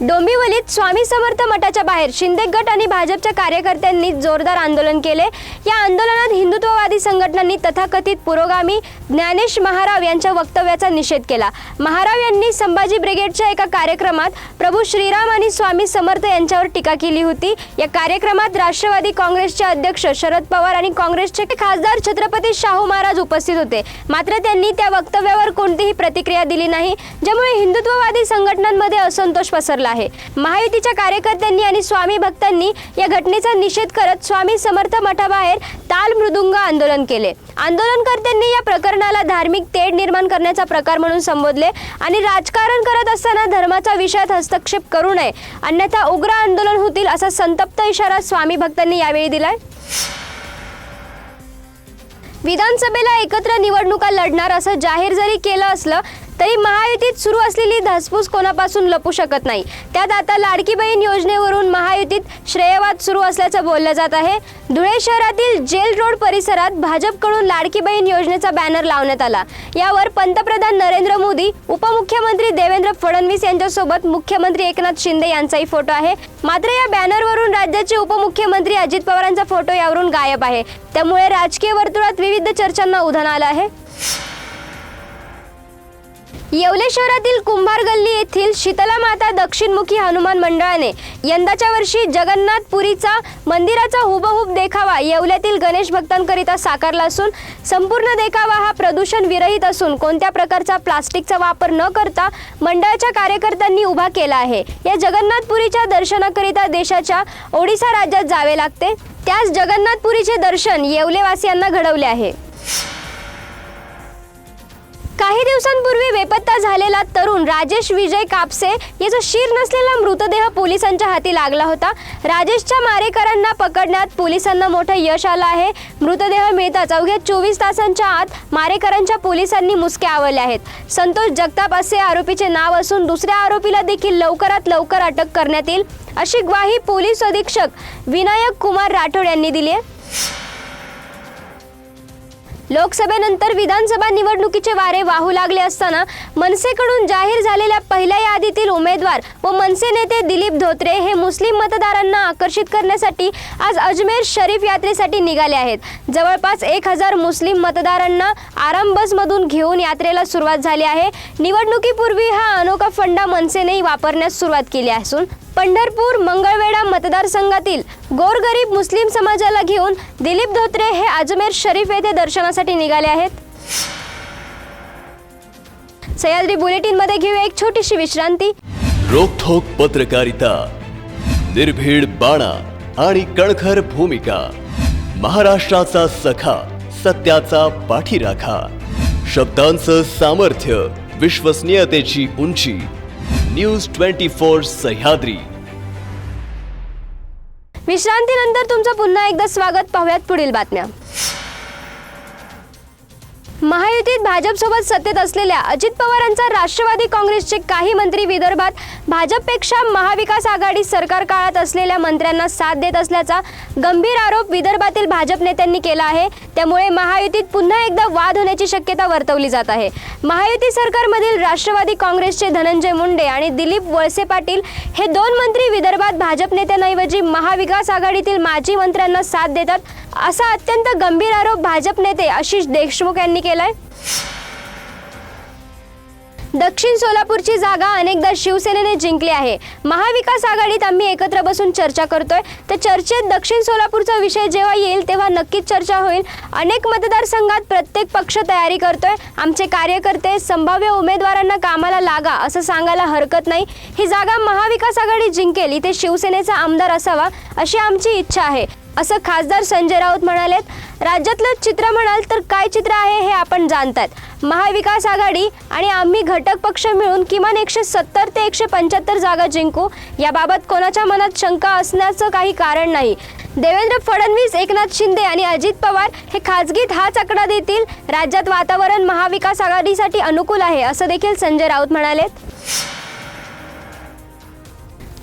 डोंबिवलीत स्वामी समर्थ मठाच्या बाहेर शिंदे गट आणि भाजपच्या कार्यकर्त्यांनी जोरदार आंदोलन केले. या आंदोलनात हिंदुत्ववादी संघटनांनी तथाकथित पुरोगामी ज्ञानेश महाराव यांच्या वक्तव्याचा निषेध केला. महाराव यांनी संभाजी ब्रिगेडच्या एका कार्यक्रमात प्रभू श्रीराम आणि स्वामी समर्थ यांच्यावर टीका केली होती. या कार्यक्रमात राष्ट्रवादी काँग्रेसचे अध्यक्ष शरद पवार आणि काँग्रेसचे खासदार छत्रपती शाहू महाराज उपस्थित होते. मात्र त्यांनी त्या वक्तव्यावर कोणतीही प्रतिक्रिया दिली नाही ज्यामुळे हिंदुत्ववादी संघटनांमध्ये असंतोष पसरला. आहे. महायुतीच्या कार्यकर्त्यांनी आणि स्वामी भक्तांनी या घटनेचा निषेध करत स्वामी समर्थ मठाबाहेर ताल मृदुंग आंदोलन केले. आंदोलनकर्त्यांनी या प्रकरणाला धार्मिक तेढ निर्माण करण्याचा प्रकार म्हणून संबोधले आणि राजकारण करत असताना धर्माच्या विषयात हस्तक्षेप करू नये अन्यथा उग्र आंदोलन होतील असा संतप्त इशारा स्वामी भक्तांनी यावेळी दिलाय. विधानसभेला एकत्र निवडणुका लढणार असं जाहीर जरी केलं असलं तरी महायुतीत सुरू असलेली धसपूस कोणापासून लपू शकत नाही? त्यात आता लाडकी बहीण योजनेवरून महायुतीत श्रेयवाद सुरू असल्याचं बोललं जात आहे. धुळे शहरातील जेल रोड परिसरात भाजपकडून लाडकी बहीण योजनेचा बॅनर लावण्यात आला. यावर पंतप्रधान नरेंद्र मोदी उपमुख्यमंत्री देवेंद्र फडणवीस यांच्यासोबत मुख्यमंत्री एकनाथ शिंदे यांचाही फोटो आहे. मात्र या बॅनरवरून राज्याचे उपमुख्यमंत्री अजित पवारांचा फोटो यावरून गायब आहे. त्यामुळे राजकीय वर्तुळात विविध चर्चांना उधाण आलं आहे. येवले शहरातील कुंभार गल्ली येथील शीतला माता दक्षिणमुखी हनुमान मंडळाने यंदाच्या वर्षी जगन्नाथपुरीचा मंदिराचा हुबहूब देखावा येवल्यातील गणेश भक्तांकरिता साकारला असून संपूर्ण देखावा हा प्रदूषण विरहित असून कोणत्या प्रकारचा प्लास्टिकचा वापर न करता मंडळाच्या कार्यकर्त्यांनी उभा केला आहे. या जगन्नाथपुरीच्या दर्शनाकरिता देशाच्या ओडिसा राज्यात जावे लागते. त्याच जगन्नाथपुरीचे दर्शन येवलेवासियांना घडवले आहे. काही दिवसांपूर्वी बेपत्ता झालेला तरुण राजेश विजय कापसे याचा शीर नसलेला मृतदेह पोलिसांच्या हाती लागला होता. राजेशच्या मारेकरांना पकडण्यात पोलिसांना मोठं यश आलं आहे. मृतदेह मिळताच अवघ्या चोवीस तासांच्या आत मारेकरांच्या पोलिसांनी मुसके आवरले आहेत. संतोष जगताप असे आरोपीचे नाव असून दुसऱ्या आरोपीला देखील लवकरात लवकर अटक करण्यात येईल अशी ग्वाही पोलीस अधीक्षक विनायक कुमार राठोड यांनी दिली आहे. लोकसभेनंतर विधानसभा निवडणुकीचे वारे वाहू लागले असताना मनसेकडून जाहीर झालेल्या पहिल्या यादीतील उमेदवार व मनसे नेते दिलीप धोत्रे हे मुस्लिम मतदारांना आकर्षित करण्यासाठी आज अजमेर शरीफ यात्रेसाठी निघाले आहेत. जवळपास एक हजार मुस्लिम मतदारांना आराम बसमधून घेऊन यात्रेला सुरुवात झाली आहे. निवडणुकीपूर्वी हा अनोखा फंडा मनसेने वापरण्यास सुरुवात केली असून पंढरपूर मंगळवेढा मतदारसंघातील गोरगरीब मुस्लिम समाजाला घेऊन दिलीप धोत्रे हे अजमेर शरीफ येथे दर्शनासाठी निघाले आहेत. सह्याद्री बुलेटिनमध्ये घेऊया एक छोटीशी विश्रांती. रोखोक पत्रकारिता निर्भीड बाणा आणि कणखर भूमिका महाराष्ट्राचा सखा सत्याचा पाठीराखा शब्दांचं सामर्थ्य विश्वसनीयतेची उंची न्यूज ट्वेंटी फोर सह्याद्री. विश्रांतीनंतर तुमचं पुन्हा एकदा स्वागत. पाहूयात पुढील बातम्या. महायुतीत भाजपसोबत सत्तेत असलेल्या अजित पवारांचा राष्ट्रवादी काँग्रेसचे काही मंत्री विदर्भात भाजपपेक्षा महाविकास आघाडी सरकार काळात असलेल्या मंत्र्यांना साथ देत असल्याचा गंभीर आरोप विदर्भातील भाजप नेत्यांनी केला आहे. त्यामुळे महायुतीत पुन्हा एकदा वाद होण्याची शक्यता वर्तवली जात आहे. महायुती सरकारमधील राष्ट्रवादी काँग्रेसचे धनंजय मुंडे आणि दिलीप वळसे पाटील हे दोन मंत्री विदर्भात भाजप नेत्यांऐवजी महाविकास आघाडीतील माजी मंत्र्यांना साथ देतात असा अत्यंत गंभीर आरोप भाजप नेते आशिष देशमुख यांनी केलाय. दक्षिण सोलापूरची जागा अनेकदा शिवसेनेने जिंकली आहे. महाविकास आघाडीत आम्ही एकत्र बसून चर्चा करतोय. तर चर्चेत दक्षिण सोलापूरचा विषय जेव्हा येईल तेव्हा नक्कीच चर्चा होईल. अनेक मतदारसंघात प्रत्येक पक्ष तयारी करतोय. आमचे कार्यकर्ते संभाव्य उमेदवारांना कामाला लागा असं सांगायला हरकत नाही. ही जागा महाविकास आघाडी जिंकेल इथे शिवसेनेचा आमदार असावा अशी आमची इच्छा आहे. असं खासदार संजय राऊत म्हणालेत. राज्यातलं चित्र म्हणाल तर काय चित्र आहे हे आपण जाणतात महाविकास आघाडी आणि आम्ही घटक पक्ष मिळून किमान एकशे सत्तर ते एकशे पंच्याहत्तर जागा जिंकू याबाबत कोणाच्या मनात शंका असण्याचं काही कारण नाही. देवेंद्र फडणवीस एकनाथ शिंदे आणि अजित पवार हे खाजगीत हाच आकडा देतील. राज्यात वातावरण महाविकास आघाडीसाठी अनुकूल आहे असं देखील संजय राऊत म्हणालेत.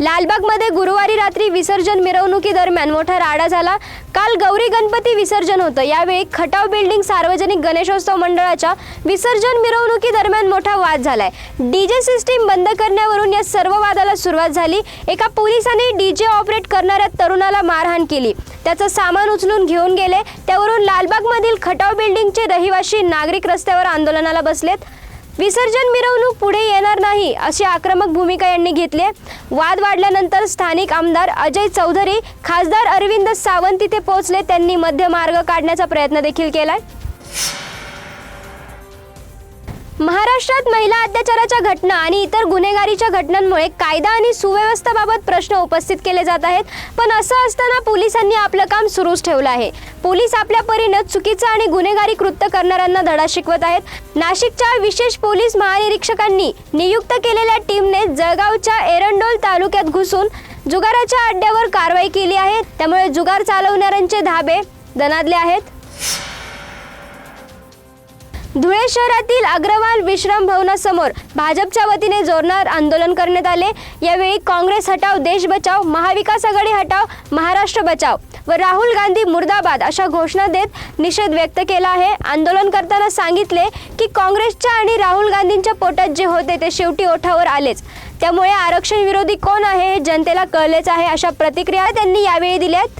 लालबागमध्ये गुरुवारी रात्री विसर्जन मिरवणुकीदरम्यान मोठा राडा झाला. काल गौरी गणपती विसर्जन होतं. यावेळी खटाव बिल्डिंग सार्वजनिक गणेशोत्सव मंडळाच्या विसर्जन मिरवणुकीदरम्यान मोठा वाद झालाय. डीजे सिस्टीम बंद करण्यावरून या सर्व वादाला सुरुवात झाली. एका पोलिसाने डीजे ऑपरेट करणाऱ्या तरुणाला मारहाण केली. त्याचं सामान उचलून घेऊन गेले. त्यावरून लालबागमधील खटाव बिल्डिंगचे रहिवासी नागरिक रस्त्यावर आंदोलनाला बसलेत. विसर्जन मिरवणूक पुढे येणार नाही अशी आक्रमक भूमिका यांनी घेतली वाद वाढल्यानंतर स्थानिक आमदार अजय चौधरी खासदार अरविंद सावंत तिथे पोहोचले. त्यांनी मध्यमार्ग काढण्याचा प्रयत्न देखील केलाय. महाराष्ट्रात महिला अत्याचाराच्या घटना आणि इतर गुन्हेगारीच्या घटनांमुळे कायदा आणि सुव्यवस्थेबाबत प्रश्न उपस्थित केले जात आहेत. पण असं असताना पोलिसांनी आपलं काम सुरूच ठेवलं आहे. पोलीस आपल्या परीनं चुकीचं आणि गुन्हेगारी कृत्य करणाऱ्यांना धडा शिकवत आहेत. नाशिकच्या विशेष पोलीस महानिरीक्षकांनी नियुक्त केलेल्या टीमने जळगावच्या एरंडोल तालुक्यात घुसून जुगाराच्या अड्ड्यावर कारवाई केली आहे. त्यामुळे जुगार चालवणाऱ्यांचे धाबे दणादले आहेत. धुळे शहरातील अग्रवाल विश्राम भवनासमोर भाजपच्या वतीने जोरदार आंदोलन करण्यात आले. यावेळी काँग्रेस हटाव देश बचाव महाविकास आघाडी हटाव महाराष्ट्र बचाव व राहुल गांधी मुर्दाबाद अशा घोषणा देत निषेध व्यक्त केला आहे. आंदोलन करताना सांगितले की काँग्रेसच्या आणि राहुल गांधींच्या पोटात जे होते ते शेवटी ओठावर आलेच. त्यामुळे आरक्षण विरोधी कोण आहे जनतेला कळलेच आहे अशा प्रतिक्रिया त्यांनी यावेळी दिल्यात.